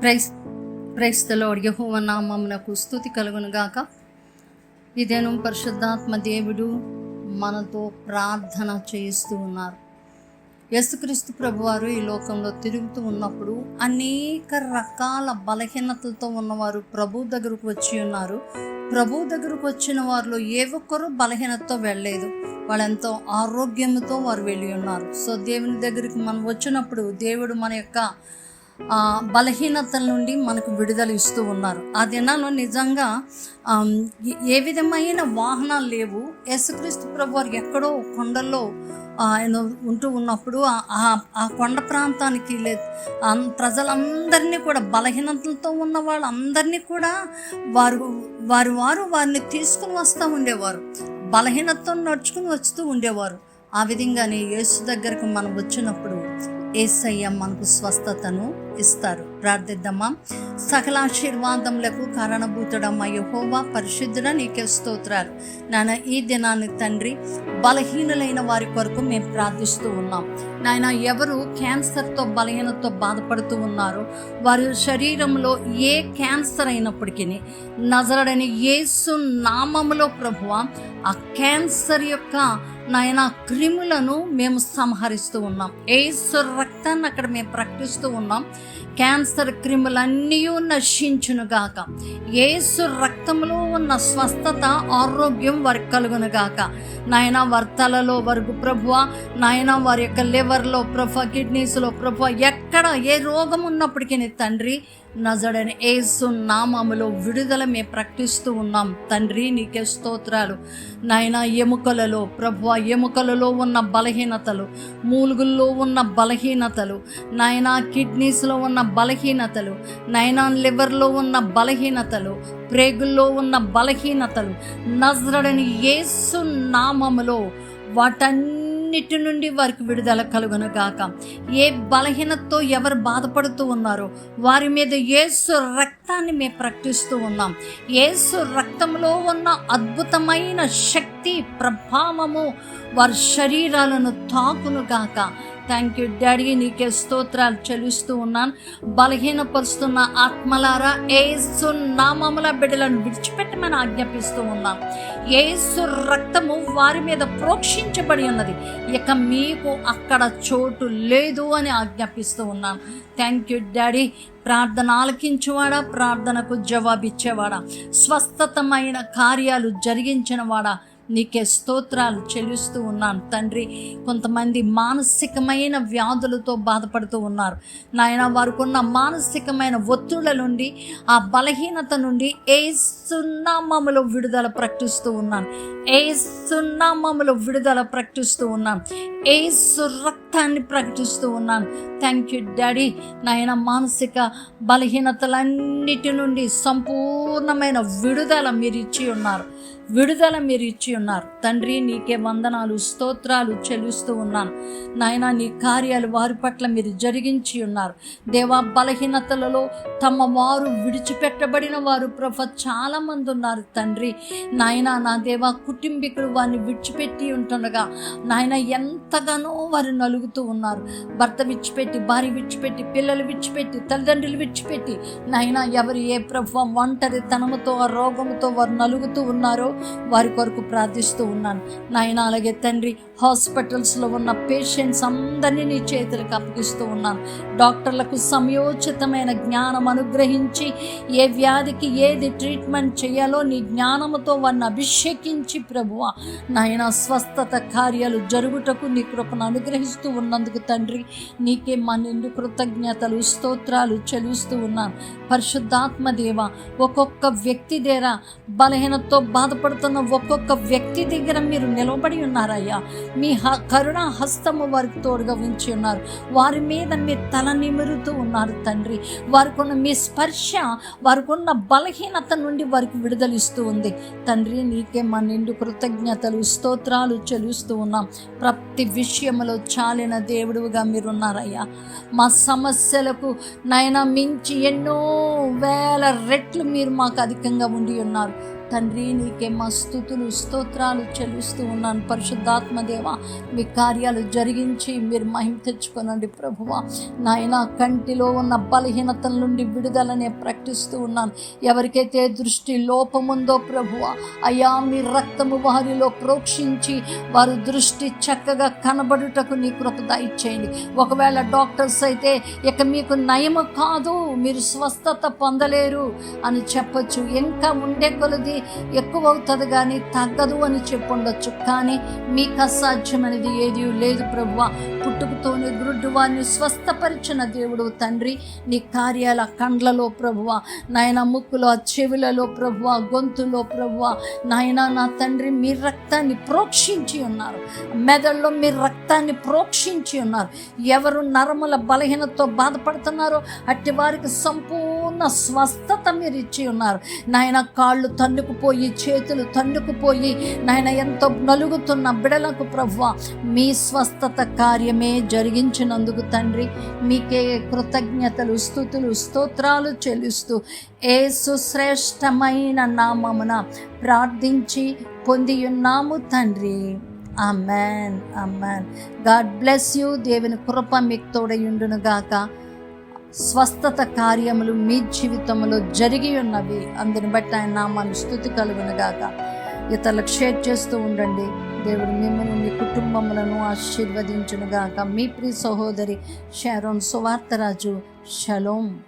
Price ప్రైస్తలో యహోవ నామమునకు స్థుతి కలుగును గాక. ఇదేను పరిశుద్ధాత్మ దేవుడు మనతో ప్రార్థన చేయిస్తూ ఉన్నారు. యేసుక్రీస్తు ప్రభువారు ఈ లోకంలో తిరుగుతూ ఉన్నప్పుడు అనేక రకాల బలహీనతలతో ఉన్నవారు ప్రభు దగ్గరకు వచ్చి ఉన్నారు. ప్రభు దగ్గరకు వచ్చిన వారిలో ఏ ఒక్కరూ బలహీనతతో వెళ్ళలేదు. వాళ్ళెంతో ఆరోగ్యంతో వారు వెళ్ళి ఉన్నారు. సో దేవుని దగ్గరికి మనం వచ్చినప్పుడు దేవుడు మన యొక్క బలహీనతల నుండి మనకు విడుదల ఇస్తూ ఉన్నారు. ఆ దినాల్లో నిజంగా ఏ- విధమైన వాహనాలు లేవు. యేసుక్రీస్తు ప్రభు వారు ఎక్కడో కొండల్లో ఆయన ఉంటూ ఉన్నప్పుడు ఆ- ఆ- కొండ ప్రాంతానికి లే ప్రజలందరినీ కూడా బలహీనతలతో ఉన్న వాళ్ళందరినీ కూడా వారు వారు వారు వారిని తీసుకుని వస్తూ ఉండేవారు. బలహీనతను నడుచుకుని వస్తూ ఉండేవారు. ఆ విధంగానే యేసు దగ్గరకు మనం వచ్చినప్పుడు ఏసయ్య మనకు స్వస్థతను ఇస్తారు. ప్రార్థిద్దామా? సకల ఆశీర్వాదములకు కారణభూతుడమ్మ యహోవా పరిశుద్ధుడ నీకే స్తోత్రాలు. నాన్న ఈ దినాన్ని తండ్రి బలహీనులైన వారి కొరకు మేము ప్రార్థిస్తూ ఉన్నాం. నాయన ఎవరు క్యాన్సర్తో బలహీనతో బాధపడుతూ ఉన్నారో వారి శరీరంలో ఏ క్యాన్సర్ అయినప్పటికీ నజరడని యేసు నామములో ప్రభువ ఆ క్యాన్సర్ యొక్క నాయన క్రిములను మేము సంహరిస్తూ ఉన్నాం. ఏసు రక్తాన్ని అక్కడ మేము ప్రకటిస్తూ ఉన్నాం. క్యాన్సర్ క్రిములన్నీ నశించునుగాక. ఏసు రక్తంలో ఉన్న స్వస్థత ఆరోగ్యం వారికి కలుగునుగాక. నాయన వారి తలలో వరకు ప్రభువ నాయన వారి యొక్క లివర్లో ప్రభు కిడ్నీస్లో ప్రభు ఎక్కడ ఏ రోగం ఉన్నప్పటికీ తండ్రి నజడని ఏసు నామములో విడుదల మేము ప్రకటిస్తూ ఉన్నాం. తండ్రి నీకే స్తోత్రాలు. నాయన ఎముకలలో ప్రభు ఎముకలలో ఉన్న బలహీనతలు మూలుగుల్లో ఉన్న బలహీనతలు నాయన కిడ్నీస్లో ఉన్న బలహీనతలు నాయన లివర్లో ఉన్న బలహీనతలు ప్రేగుల్లో ఉన్న బలహీనతలు నజరడని ఏసు నామములో అన్నిటి నుండి వారికి విడుదల కలుగును గాక ఏ బలహీనతతో ఎవరు బాధపడుతూ ఉన్నారో వారి మీద యేసు రక్తాన్ని మేము ప్రకటిస్తూ ఉన్నాం. ఏసు రక్తంలో ఉన్న అద్భుతమైన శక్తి ప్రభావము వారి శరీరాలను తాకును గాక థ్యాంక్ యూ డాడీ నీకే స్తోత్రాలు చెల్లిస్తూ ఉన్నాను. బలహీనపరుస్తున్న ఆత్మలారా ఏసు నామముల బిడ్డలను విడిచిపెట్టమని ఆజ్ఞాపిస్తూ ఉన్నాను. ఏసు రక్తము వారి మీద ప్రోక్షించబడి ఉన్నది. ఇక మీకు అక్కడ చోటు లేదు అని ఆజ్ఞాపిస్తూ ఉన్నాను. థ్యాంక్ యూ డాడీ ప్రార్థన ఆలకించువాడా? ప్రార్థనకు జవాబిచ్చేవాడా? స్వస్థతమైన కార్యాలు జరిగించినవాడా? నీకే స్తోత్రాలు చెల్లిస్తూ ఉన్నాను. తండ్రి కొంతమంది మానసికమైన వ్యాధులతో బాధపడుతూ ఉన్నారు. నాయన వారికి ఉన్న మానసికమైన ఒత్తిళ్ళ నుండి ఆ బలహీనత నుండి ఏ సున్నామములో విడుదల ప్రకటిస్తూ ఉన్నాను. ఏ సున్నామములో విడుదల ప్రకటిస్తూ ఉన్నాను. ఏ సురక్తాన్ని ప్రకటిస్తూ ఉన్నాను. థ్యాంక్ యూ డాడీ నాయన మానసిక బలహీనతలన్నిటి నుండి సంపూర్ణమైన విడుదల మీరు ఇచ్చి ఉన్నారు. విడుదల మీరు ఇచ్చి ఉన్నారు. తండ్రి నీకే వందనాలు స్తోత్రాలు చెల్లిస్తూ ఉన్నాను. నాయన నీ కార్యాలు వారి పట్ల మీరు జరిగించి ఉన్నారు. దేవా బలహీనతలలో తమ వారు విడిచిపెట్టబడిన వారు ప్రభ చాలామంది ఉన్నారు తండ్రి. నాయన నా దేవా కుటుంబీకులు వారిని విడిచిపెట్టి ఉంటుండగా నాయన ఎంతగానో వారు నలుగుతూ ఉన్నారు. భర్త విడిచిపెట్టి భార్య విడిచిపెట్టి పిల్లలు విడిచిపెట్టి తల్లిదండ్రులు విడిచిపెట్టి నాయన ఎవరు ఏ ప్రభ ఒంటరి తనముతో ఆ రోగముతో వారు నలుగుతూ ఉన్నారో వారి కొరకు ప్రార్థిస్తూ ఉన్నాను. నాయన అలాగే తండ్రి హాస్పిటల్స్లో ఉన్న పేషెంట్స్ అందరినీ నీ చేతులకు అప్పగిస్తూ ఉన్నాను. డాక్టర్లకు సమయోచితమైన జ్ఞానం అనుగ్రహించి ఏ వ్యాధికి ఏది ట్రీట్మెంట్ చేయాలో నీ జ్ఞానంతో వారిని అభిషేకించి ప్రభువ. నాయన స్వస్థత కార్యాలు జరుగుటకు నీ కృపను అనుగ్రహిస్తూ ఉన్నందుకు తండ్రి నీకే మా నిండు కృతజ్ఞతలు స్తోత్రాలు చెలుస్తూ ఉన్నాను. పరిశుద్ధాత్మ దేవ ఒక్కొక్క వ్యక్తి దగ్గర బలహీనతో బాధపడుతున్న ఒక్కొక్క వ్యక్తి దగ్గర మీరు నిలబడి ఉన్నారయ్యా. మీ హ కరుణ హస్తము వారికి తోడుగా ఉంచి ఉన్నారు. వారి మీద మీ తల నిమురుతూ ఉన్నారు తండ్రి. వారికి ఉన్న మీ స్పర్శ వారికి ఉన్న బలహీనత నుండి వారికి విడుదలిస్తూ ఉంది. తండ్రి నీకే మా నిండు కృతజ్ఞతలు స్తోత్రాలు చెలుస్తూ ఉన్నాం. ప్రతి విషయంలో చాలిన దేవుడుగా మీరున్నారయ్యా. మా సమస్యలకు నైనా మించి ఎన్నో వేల రెట్లు మీరు మాకు అధికంగా ఉండి ఉన్నారు. తండ్రి నీకే మా స్థుతులు స్తోత్రాలు చెల్లిస్తూ ఉన్నాను. పరిశుద్ధాత్మదేవ మీ కార్యాలు జరిగించి మీరు మహిమ తెచ్చుకోనండి ప్రభువ. నాయన కంటిలో ఉన్న బలహీనతల నుండి విడుదలనే ప్రకటిస్తూ ఉన్నాను. ఎవరికైతే దృష్టి లోపముందో ప్రభువ అయ్యా మీ రక్తము వారిలో ప్రోక్షించి వారు దృష్టి చక్కగా కనబడుటకు నీ కృప దయచేయండి. ఒకవేళ డాక్టర్స్ అయితే ఇక మీకు నయము కాదు మీరు స్వస్థత పొందలేరు అని చెప్పచ్చు. ఇంకా ఉండే కొలది ఎక్కువ అవుతుంది కానీ తగ్గదు అని చెప్పుండొచ్చు. కానీ మీకు అసాధ్యమైనది ఏది లేదు ప్రభువ. పుట్టుకతోనే గురుడ్డు వారిని స్వస్థపరిచిన దేవుడు తండ్రి. నీ కార్యాల కండ్లలో ప్రభువ నాయన ముక్కులో చెవులలో ప్రభువ గొంతులో ప్రభువ నాయన నా తండ్రి మీ రక్తాన్ని ప్రోక్షించి ఉన్నారు. మెదడులో మీ రక్తాన్ని ప్రోక్షించి ఉన్నారు. ఎవరు నరముల బలహీనతో బాధపడుతున్నారో అట్టి వారికి సంపూర్ణ స్వస్థత మీరు ఇచ్చి ఉన్నారు. నాయన కాళ్ళు తన్నుకుపోయి చేతులు తన్నుకుపోయి నాయన ఎంతో నలుగుతున్న బిడలకు ప్రభువ మీ స్వస్థత కార్యమే జరిగించినందుకు తండ్రి మీకే కృతజ్ఞతలు స్థుతులు స్తోత్రాలు చెల్లిస్తూ ఏ సుశ్రేష్టమైన నామమున ప్రార్థించి పొంది ఉన్నాము తండ్రి. Amen amen God bless you. దేవుని కృప మీకు తోడయుండును గాక స్వస్థత కార్యములు మీ జీవితంలో జరిగి ఉన్నవి. అందుని బట్టి ఆయన నామాన్ని స్థుతి కలుగునగాక. ఇతరులకు షేర్ చేస్తూ ఉండండి. దేవుడు మిమ్మల్ని మీ కుటుంబములను ఆశీర్వదించును గాక మీ ప్రియ సహోదరి షారోన్ సువార్తరాజు. షలోం.